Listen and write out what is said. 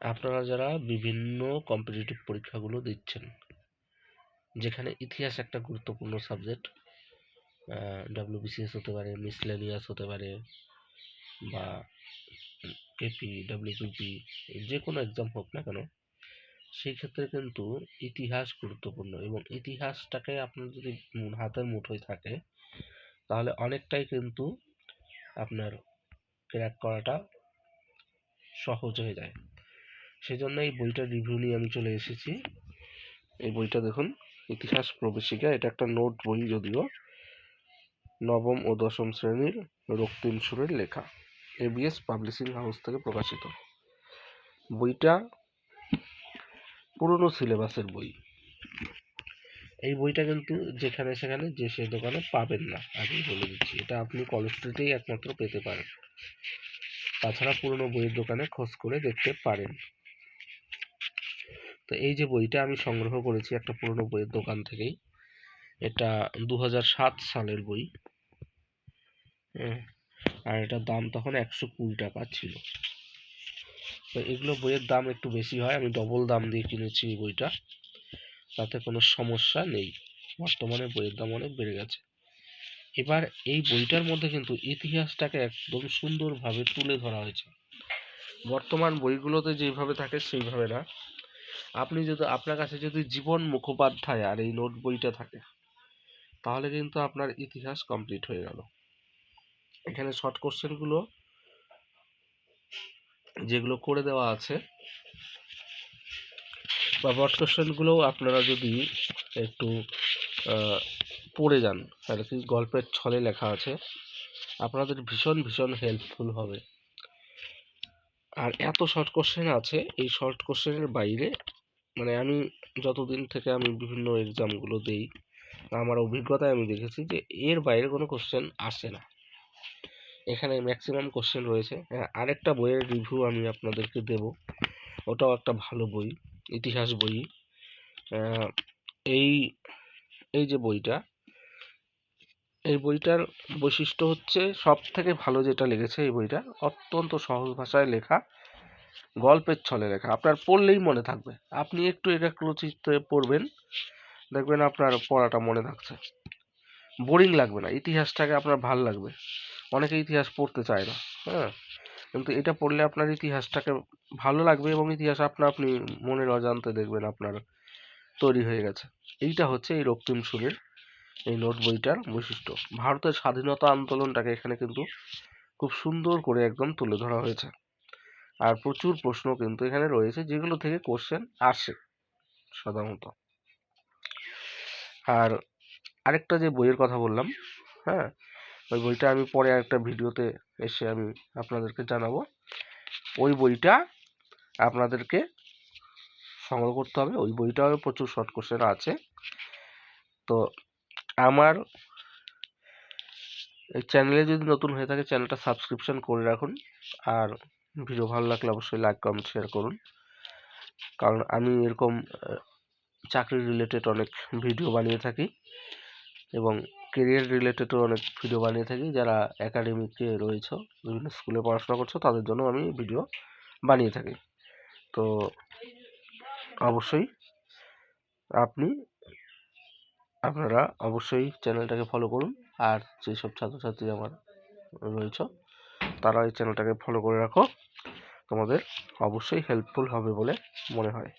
আপনারা যারা বিভিন্ন কম্পিটিটিভ পরীক্ষাগুলো দিচ্ছেন, যেখানে ইতিহাস একটা গুরুত্বপূর্ণ সাবজেক্ট ডাব্লিউবিসিএস হতে পারে মিসলেনিয়াস হতে পারে, বা কেপি ডাব্লিউপিপি যে কোনো এক্সাম হোক না কেন, সেই ক্ষেত্রে কিন্তু ইতিহাস গুরুত্বপূর্ণ এবং ইতিহাসটাকে আপনার যদি হাতের মুঠোয় থাকে, তাহলে অনেকটাই কিন্তু আপনার ক্র্যাক করাটা সহজ হয়ে যায়। সেই জন্য এই বইটার রিভিউ নিয়ে আমি চলে এসেছি। এই বইটা দেখুন, ইতিহাস প্রবেশিকা, এটা একটা নোট বই যদিও। নবম ও দশম শ্রেণির রক্তিম সুরের লেখা এবিএস পাবলিশিং হাউস থেকে প্রকাশিত। বইটা পুরনো সিলেবাসের বই। এই বইটা কিন্তু যেখানে সেখানে যে সে দোকানে পাবেন না আমি বলে দিচ্ছি। এটা আপনি কলেজ স্ট্রিটেই একমাত্র পেতে পারেন। তাছাড়া পুরনো বইয়ের দোকানে খোঁজ করে দেখতে পারেন। তো এই যে বইটা আমি সংগ্রহ করেছি একটা পুরনো বইয়ের দোকান থেকেই এটা দু সালের বই। হ্যাঁ, আর এটার দাম তখন একশো কুড়ি টাকা ছিল। তো এগুলো বইয়ের দাম একটু বেশি হয় আমি ডবল দাম দিয়ে কিনেছি এই বইটা। তাতে কোনো সমস্যা নেই। বর্তমানে বইয়ের দাম অনেক বেড়ে গেছে। এবার এই বইটার মধ্যে কিন্তু ইতিহাসটাকে একদম সুন্দরভাবে তুলে ধরা হয়েছে। বর্তমান বইগুলোতে যেভাবে থাকে সেইভাবে না। আপনি যদি, আপনার কাছে যদি জীবন মুখোপাধ্যায় আর এই নোট বইটা থাকে, তাহলে কিন্তু আপনার ইতিহাস কমপ্লিট হয়ে গেল। এখানে শর্ট কোশ্চেনগুলো যেগুলো করে দেওয়া আছে, বা শর্ট কোশ্চেনগুলোও আপনারা যদি একটু পড়ে যান, তাহলে কি গল্পের ছলে লেখা আছে, আপনাদের ভীষণ ভীষণ হেল্পফুল হবে। আর এত শর্ট কোশ্চেন আছে, এই শর্ট কোশ্চেনের বাইরে মানে আমি যতদিন থেকে আমি বিভিন্ন এক্সামগুলো দেই, আমার অভিজ্ঞতায় আমি দেখেছি যে এর বাইরে কোনো কোশ্চেন আসে না। এখানে ম্যাক্সিমাম কোশ্চেন রয়েছে। হ্যাঁ আরেকটা বইয়ের রিভিউ আমি আপনাদেরকে দেব। ওটাও একটা ভালো বই, ইতিহাস বই। এই এই যে বইটা, এই বইটার বৈশিষ্ট্য হচ্ছে সব থেকে ভালো যেটা লেগেছে এই বইটা অত্যন্ত সহজ ভাষায় লেখা গল্পের ছলে লেখা আপনার পড়লেই মনে থাকবে। আপনি একটু একাগ্রচিত্তে পড়বেন। দেখবেন আপনার পড়াটা মনে থাকছে। বোরিং লাগবে না। ইতিহাসটাকে আপনার ভালো লাগবে। অনেকে ইতিহাস পড়তে চায় না হ্যাঁ? কিন্তু এটা পড়লে আপনার ইতিহাসটাকে ভালো লাগবে এবং ইতিহাস আপনা আপনি মনের অজান্তে দেখবেন আপনার তৈরি হয়ে গেছে। এইটা হচ্ছে এই রক্তিম সুরের এই নোট বইটার বৈশিষ্ট্য। ভারতের স্বাধীনতা আন্দোলনটাকে এখানে কিন্তু খুব সুন্দর করে একদম তুলে ধরা হয়েছে। আর প্রচুর প্রশ্ন কিন্তু এখানে রয়েছে যেগুলো থেকে কোশ্চেন আসে, সাধারণত। আর আরেকটা যে বইয়ের কথা বললাম হ্যাঁ? ওই বইটা আমি পরে একটা ভিডিওতে এসে আমি আপনাদেরকে জানাব। ওই বইটা আপনাদেরকে সংগ্রহ করতে হবে। ওই বইটাও প্রচুর শর্ট কোশ্চেন আছে। তো আমার এই চ্যানেলে যদি নতুন হয়ে থাকে চ্যানেলটা সাবস্ক্রিপশন করে রাখুন। আর ভিডিও ভালো লাগলে অবশ্যই লাইক কমেন্ট শেয়ার করুন। কারণ আমি এরকম চাকরি রিলেটেড অনেক ভিডিও বানিয়ে থাকি এবং কেরিয়ার রিলেটেডও অনেক ভিডিও বানিয়ে থাকি। যারা একাডেমিকে রয়েছে, বিভিন্ন স্কুলে পড়াশোনা করছ, তাদের জন্য আমি ভিডিও বানিয়ে থাকি। তো অবশ্যই আপনি, আপনারা অবশ্যই চ্যানেলটাকে ফলো করুন। আর যেসব ছাত্রছাত্রী আমার রয়েছে, তারা এই চ্যানেলটাকে ফলো করে রাখো। তোমাদের অবশ্যই হেল্পফুল হবে বলে মনে হয়।